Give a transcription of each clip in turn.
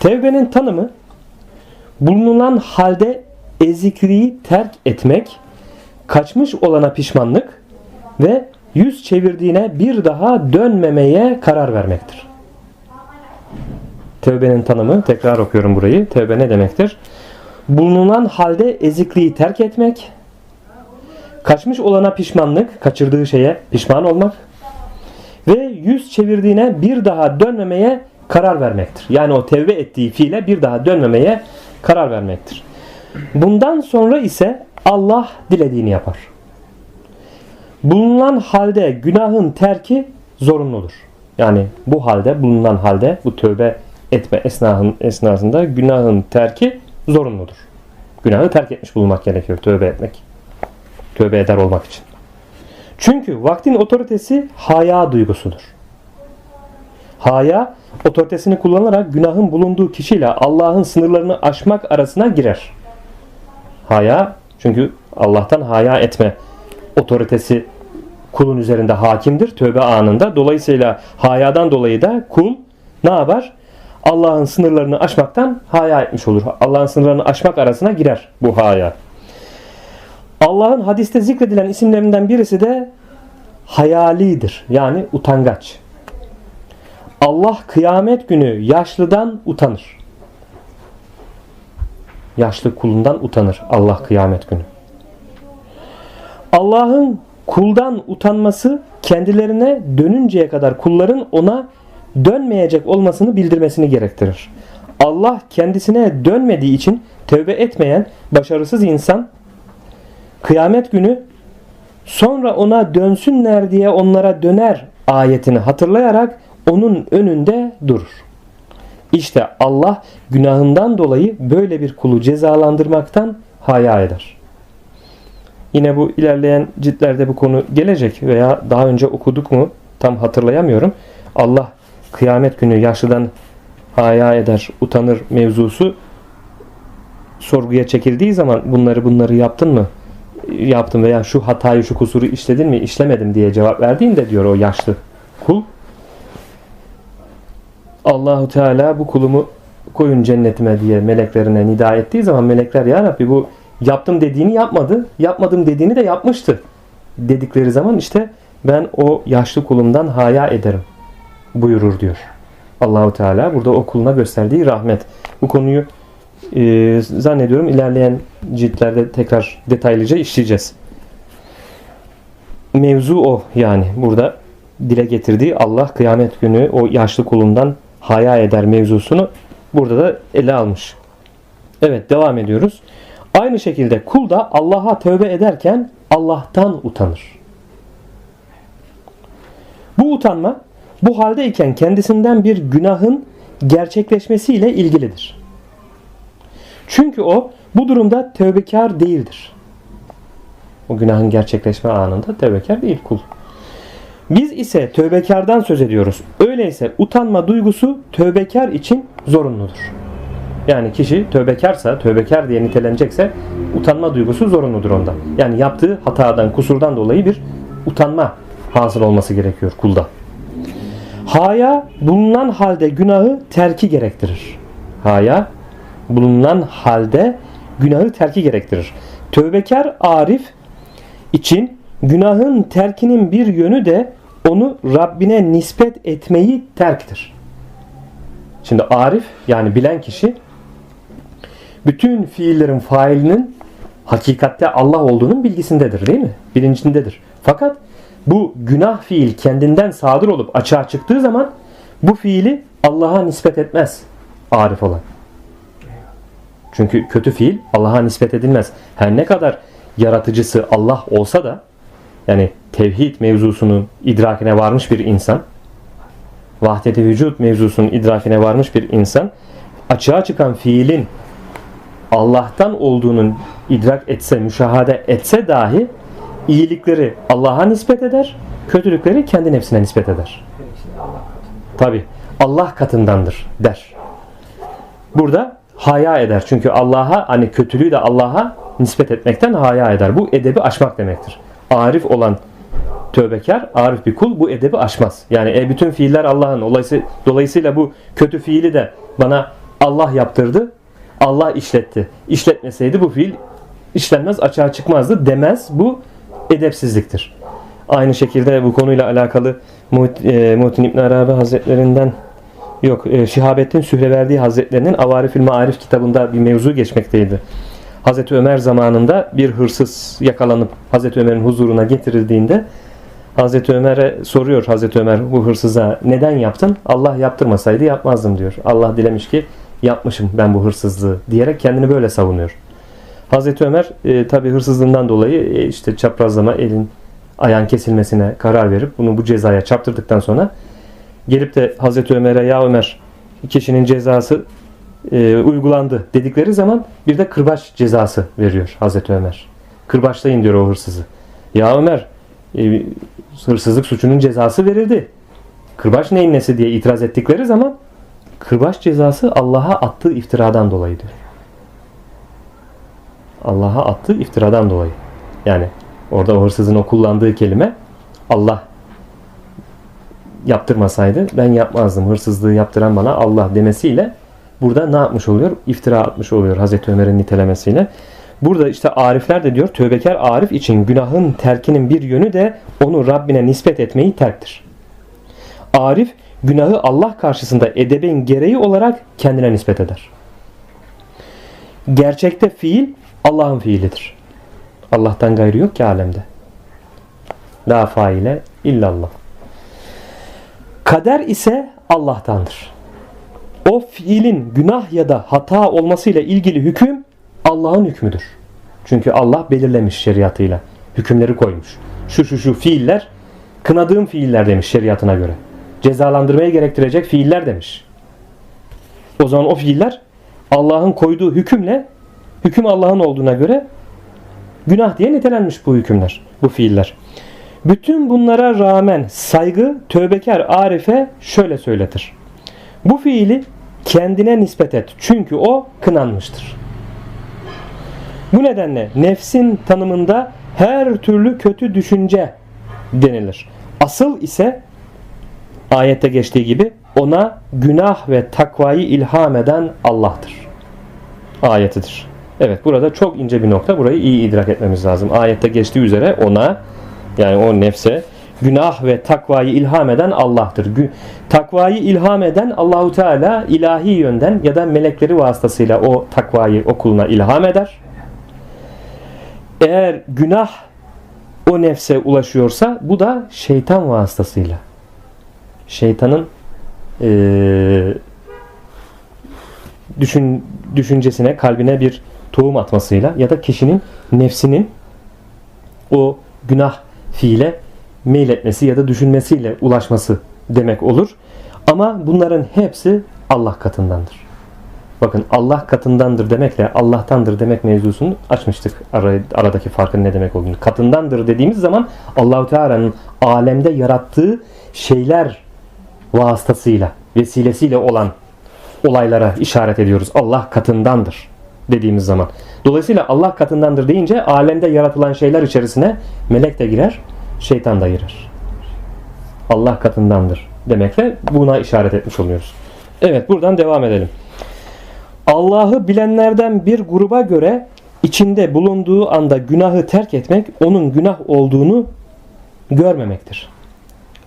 Tevbenin tanımı bulunulan halde ezikliği terk etmek, kaçmış olana pişmanlık ve yüz çevirdiğine bir daha dönmemeye karar vermektir. Tevbenin tanımı, tekrar okuyorum burayı. Tevbe ne demektir? Bulunulan halde ezikliği terk etmek, kaçmış olana pişmanlık, kaçırdığı şeye pişman olmak ve yüz çevirdiğine bir daha dönmemeye karar vermektir. Yani o tevbe ettiği fiile bir daha dönmemeye karar vermektir. Bundan sonra ise Allah dilediğini yapar. Bulunan halde günahın terki zorunludur. Yani bu halde, bulunan halde bu tövbe etme esnahın, esnasında günahın terki zorunludur. Günahı terk etmiş bulunmak gerekiyor tövbe etmek. Tövbe eder olmak için. Çünkü vaktin otoritesi haya duygusudur. Haya otoritesini kullanarak günahın bulunduğu kişiyle Allah'ın sınırlarını aşmak arasına girer. Haya çünkü Allah'tan haya etme otoritesi kulun üzerinde hakimdir tövbe anında. Dolayısıyla hayadan dolayı da kul ne yapar? Allah'ın sınırlarını aşmaktan haya etmiş olur. Allah'ın sınırlarını aşmak arasına girer bu haya. Allah'ın hadiste zikredilen isimlerinden birisi de hayalidir. Yani utangaç. Allah kıyamet günü yaşlıdan utanır. Yaşlı kulundan utanır Allah kıyamet günü. Allah'ın kuldan utanması kendilerine dönünceye kadar kulların ona dönmeyecek olmasını bildirmesini gerektirir. Allah kendisine dönmediği için tövbe etmeyen başarısız insan kıyamet günü sonra ona dönsünler diye onlara döner ayetini hatırlayarak onun önünde durur. İşte Allah günahından dolayı böyle bir kulu cezalandırmaktan haya eder. Yine bu ilerleyen ciltlerde bu konu gelecek veya daha önce okuduk mu tam hatırlayamıyorum. Allah kıyamet günü yaşlıdan haya eder, utanır mevzusu sorguya çekildiği zaman bunları bunları yaptın mı? Yaptım veya şu hatayı şu kusuru işledin mi işlemedim diye cevap verdiğinde diyor o yaşlı kul Allahu Teala bu kulumu koyun cennetime diye meleklerine nida ettiği zaman melekler ya Rabbi bu yaptım dediğini yapmadı, yapmadım dediğini de yapmıştı dedikleri zaman işte ben o yaşlı kulumdan haya ederim buyurur diyor. Allahu Teala burada o kuluna gösterdiği rahmet. Bu konuyu e, zannediyorum ilerleyen ciltlerde tekrar detaylıca işleyeceğiz. Mevzu o yani burada dile getirdiği Allah kıyamet günü o yaşlı kulundan haya eder mevzusunu burada da ele almış. Evet devam ediyoruz. Aynı şekilde kul da Allah'a tövbe ederken Allah'tan utanır. Bu utanma bu haldeyken kendisinden bir günahın gerçekleşmesiyle ilgilidir. Çünkü o bu durumda tövbekar değildir. O günahın gerçekleşme anında tövbekar değil kul. Biz ise tövbekardan söz ediyoruz. Öyleyse utanma duygusu tövbekar için zorunludur. Yani kişi tövbekarsa, tövbekar diye nitelenecekse utanma duygusu zorunludur onda. Yani yaptığı hatadan, kusurdan dolayı bir utanma hasıl olması gerekiyor kulda. Haya bulunan halde günahı terki gerektirir. Haya bulunan halde günahı terki gerektirir. Tövbekar Arif için günahın terkinin bir yönü de onu Rabbine nispet etmeyi terktir. Şimdi Arif yani bilen kişi bütün fiillerin failinin hakikatte Allah olduğunun bilgisindedir değil mi? Bilincindedir. Fakat bu günah fiil kendinden sadır olup açığa çıktığı zaman bu fiili Allah'a nispet etmez arif olan. Çünkü kötü fiil Allah'a nispet edilmez. Her ne kadar yaratıcısı Allah olsa da yani tevhid mevzusunun idrakine varmış bir insan vahdeti vücut mevzusunun idrakine varmış bir insan açığa çıkan fiilin Allah'tan olduğunun idrak etse, müşahede etse dahi iyilikleri Allah'a nispet eder, kötülükleri kendi nefsine nispet eder. Tabi Allah katındandır der. Burada haya eder. Çünkü Allah'a hani kötülüğü de Allah'a nispet etmekten haya eder. Bu edebi aşmak demektir. Arif olan tövbekar, arif bir kul bu edebi aşmaz. Yani e, bütün fiiller Allah'ın. Dolayısıyla, dolayısıyla bu kötü fiili de bana Allah yaptırdı. Allah işletti. İşletmeseydi bu fiil işlenmez, açığa çıkmazdı demez. Bu edepsizliktir. Aynı şekilde bu konuyla alakalı e, Muhittin İbn Arabi Hazretlerinden yok e, Şihabettin Sühreverdi Hazretlerinin Avarifül Maarif kitabında bir mevzu geçmekteydi. Hazreti Ömer zamanında bir hırsız yakalanıp Hazreti Ömer'in huzuruna getirildiğinde Hazreti Ömer'e soruyor Hazreti Ömer bu hırsıza neden yaptın? Allah yaptırmasaydı yapmazdım diyor. Allah dilemiş ki yapmışım ben bu hırsızlığı diyerek kendini böyle savunuyor. Hazreti Ömer e, tabi hırsızlığından dolayı e, işte çaprazlama elin ayağın kesilmesine karar verip bunu bu cezaya çarptırdıktan sonra gelip de Hazreti Ömer'e ya Ömer kişinin cezası e, uygulandı dedikleri zaman bir de kırbaç cezası veriyor Hazreti Ömer. Kırbaçlayın diyor o hırsızı. Ya Ömer e, hırsızlık suçunun cezası verildi. Kırbaç neyin nesi diye itiraz ettikleri zaman kırbaç cezası Allah'a attığı iftiradan dolayı diyor. Allah'a attığı iftiradan dolayı. Yani orada o hırsızın o kullandığı kelime Allah yaptırmasaydı ben yapmazdım. Hırsızlığı yaptıran bana Allah demesiyle burada ne yapmış oluyor? İftira atmış oluyor Hazreti Ömer'in nitelemesiyle. Burada işte arifler de diyor tövbekar arif için günahın terkinin bir yönü de onu Rabbine nispet etmeyi terktir. Arif günahı Allah karşısında edebin gereği olarak kendine nispet eder. Gerçekte fiil Allah'ın fiilidir. Allah'tan gayrı yok ki alemde. La faile illallah. Kader ise Allah'tandır. O fiilin günah ya da hata olmasıyla ilgili hüküm Allah'ın hükmüdür. Çünkü Allah belirlemiş şeriatıyla. Hükümleri koymuş. Şu şu şu fiiller kınadığım fiiller demiş şeriatına göre. Cezalandırmaya gerektirecek fiiller demiş. O zaman o fiiller Allah'ın koyduğu hükümle hüküm Allah'ın olduğuna göre günah diye nitelenmiş bu hükümler, bu fiiller. Bütün bunlara rağmen saygı tövbekar Arif'e şöyle söyletir. Bu fiili kendine nispet et. Çünkü o kınanmıştır. Bu nedenle nefsin tanımında her türlü kötü düşünce denilir. Asıl ise ayette geçtiği gibi ona günah ve takvayı ilham eden Allah'tır. Ayetidir. Evet burada çok ince bir nokta. Burayı iyi idrak etmemiz lazım. Ayette geçtiği üzere ona yani o nefse günah ve takvayı ilham eden Allah'tır. Takvayı ilham eden Allahu Teala ilahi yönden ya da melekleri vasıtasıyla o takvayı o kuluna ilham eder. Eğer günah o nefse ulaşıyorsa bu da şeytan vasıtasıyla. Şeytanın eee düşün, düşüncesine, kalbine bir tohum atmasıyla ya da kişinin nefsinin o günah fiile meyletmesi ya da düşünmesiyle ulaşması demek olur. Ama bunların hepsi Allah katındandır. Bakın Allah katındandır demekle Allah'tandır demek mevzusunu açmıştık Ara- aradaki farkın ne demek olduğunu. Katındandır dediğimiz zaman Allahu Teala'nın alemde yarattığı şeyler vasıtasıyla, vesilesiyle olan olaylara işaret ediyoruz. Allah katındandır dediğimiz zaman. Dolayısıyla Allah katındandır deyince alemde yaratılan şeyler içerisine melek de girer, şeytan da girer. Allah katındandır demekle buna işaret etmiş oluyoruz. Evet buradan devam edelim. Allah'ı bilenlerden bir gruba göre içinde bulunduğu anda günahı terk etmek onun günah olduğunu görmemektir.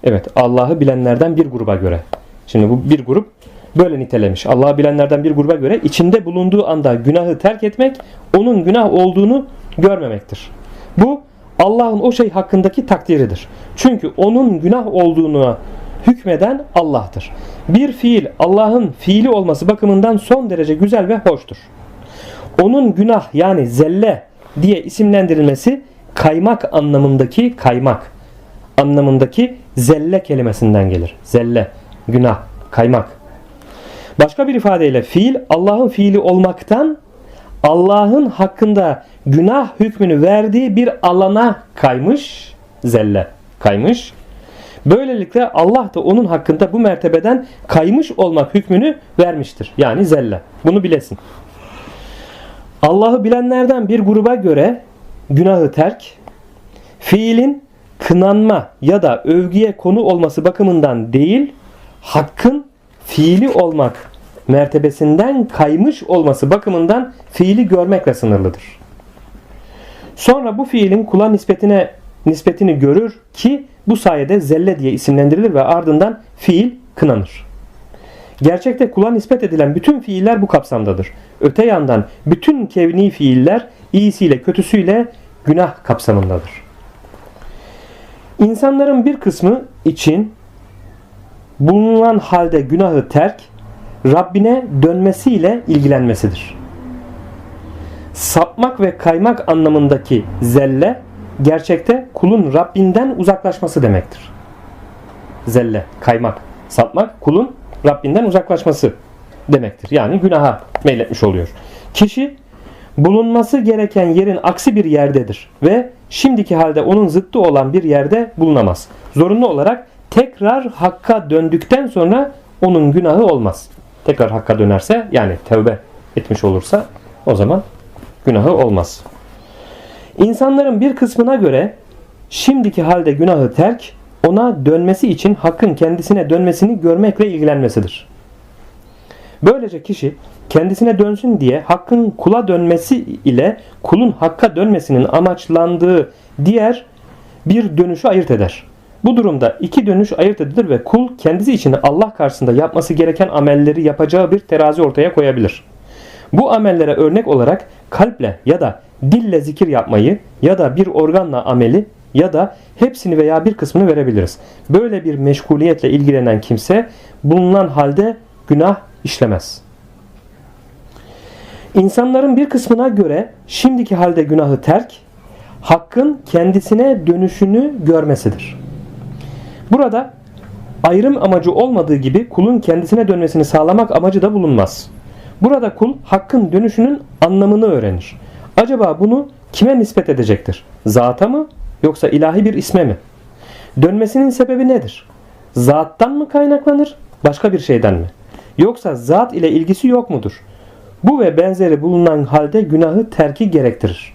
Evet Allah'ı bilenlerden bir gruba göre. Şimdi bu bir grup böyle nitelemiş. Allah'ı bilenlerden bir gruba göre içinde bulunduğu anda günahı terk etmek onun günah olduğunu görmemektir. Bu Allah'ın o şey hakkındaki takdiridir. Çünkü onun günah olduğunu hükmeden Allah'tır. Bir fiil Allah'ın fiili olması bakımından son derece güzel ve hoştur. Onun günah yani zelle diye isimlendirilmesi kaymak anlamındaki kaymak anlamındaki zelle kelimesinden gelir. Zelle, günah, kaymak. Başka bir ifadeyle fiil Allah'ın fiili olmaktan Allah'ın hakkında günah hükmünü verdiği bir alana kaymış, zelle kaymış. Böylelikle Allah da onun hakkında bu mertebeden kaymış olmak hükmünü vermiştir. Yani zelle. Bunu bilesin. Allah'ı bilenlerden bir gruba göre günahı terk, fiilin kınanma ya da övgüye konu olması bakımından değil, hakkın fiili olmak mertebesinden kaymış olması bakımından fiili görmekle sınırlıdır. Sonra bu fiilin kula nispetine nispetini görür ki bu sayede zelle diye isimlendirilir ve ardından fiil kınanır. Gerçekte kula nispet edilen bütün fiiller bu kapsamdadır. Öte yandan bütün kevni fiiller iyisiyle kötüsüyle günah kapsamındadır. İnsanların bir kısmı için bulunan halde günahı terk, Rabbine dönmesiyle ilgilenmesidir. Sapmak ve kaymak anlamındaki zelle, gerçekte kulun Rabbinden uzaklaşması demektir. Zelle, kaymak, sapmak kulun Rabbinden uzaklaşması demektir. Yani günaha meyletmiş oluyor. Kişi bulunması gereken yerin aksi bir yerdedir ve şimdiki halde onun zıttı olan bir yerde bulunamaz. Zorunlu olarak tekrar hakka döndükten sonra onun günahı olmaz. Tekrar hakka dönerse yani tevbe etmiş olursa o zaman günahı olmaz. İnsanların bir kısmına göre şimdiki halde günahı terk, ona dönmesi için hakkın kendisine dönmesini görmekle ilgilenmesidir. Böylece kişi kendisine dönsün diye hakkın kula dönmesi ile kulun hakka dönmesinin amaçlandığı diğer bir dönüşü ayırt eder. Bu durumda iki dönüş ayırt edilir ve kul kendisi için Allah karşısında yapması gereken amelleri yapacağı bir terazi ortaya koyabilir. Bu amellere örnek olarak kalple ya da dille zikir yapmayı ya da bir organla ameli ya da hepsini veya bir kısmını verebiliriz. Böyle bir meşguliyetle ilgilenen kimse bulunan halde günah işlemez. İnsanların bir kısmına göre şimdiki halde günahı terk, hakkın kendisine dönüşünü görmesidir. Burada ayrım amacı olmadığı gibi kulun kendisine dönmesini sağlamak amacı da bulunmaz. Burada kul hakkın dönüşünün anlamını öğrenir. Acaba bunu kime nispet edecektir? Zata mı yoksa ilahi bir isme mi? Dönmesinin sebebi nedir? Zattan mı kaynaklanır, başka bir şeyden mi? Yoksa zat ile ilgisi yok mudur? Bu ve benzeri bulunan halde günahı terki gerektirir.